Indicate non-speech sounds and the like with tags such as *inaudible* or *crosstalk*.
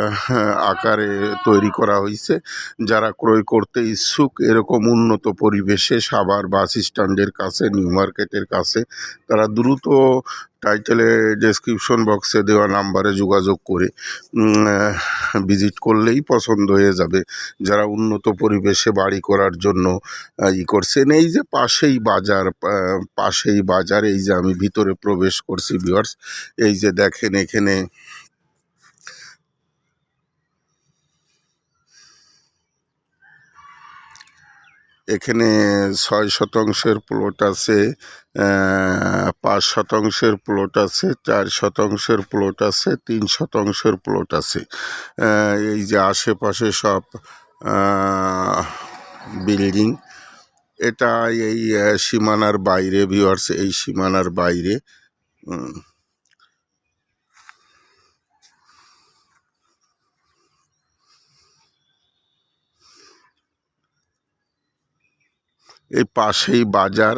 *laughs* আকারে তৈরি করা হয়েছে যারা ক্রয় করতে ইচ্ছুক, এরকম উন্নত পরিবেশে সাভার বাস স্ট্যান্ডের কাছে, নিউ মার্কেটের কাছে, তারা দ্রুত টাইটেলে ডেসক্রিপশন বক্সে দেওয়া নাম্বারে যোগাযোগ করে ভিজিট করলেই পছন্দ হয়ে যাবে। যারা উন্নত পরিবেশে বাড়ি করার জন্য ই করছেন, এই যে পাশেই বাজার পাশেই বাজার, এই যে আমি ভিতরে প্রবেশ করছি ভিউয়ার্স এই যে দেখেন এখানে এখানে ছয় শতাংশের প্লট আছে পাঁচ শতাংশের প্লট আছে, চার শতাংশের প্লট আছে, তিন শতাংশের প্লট আছে। এই যে আশেপাশে সব বিল্ডিং এটা এই সীমানার বাইরে ভিউয়ার্স এই সীমানার বাইরে। এই পাশেই বাজার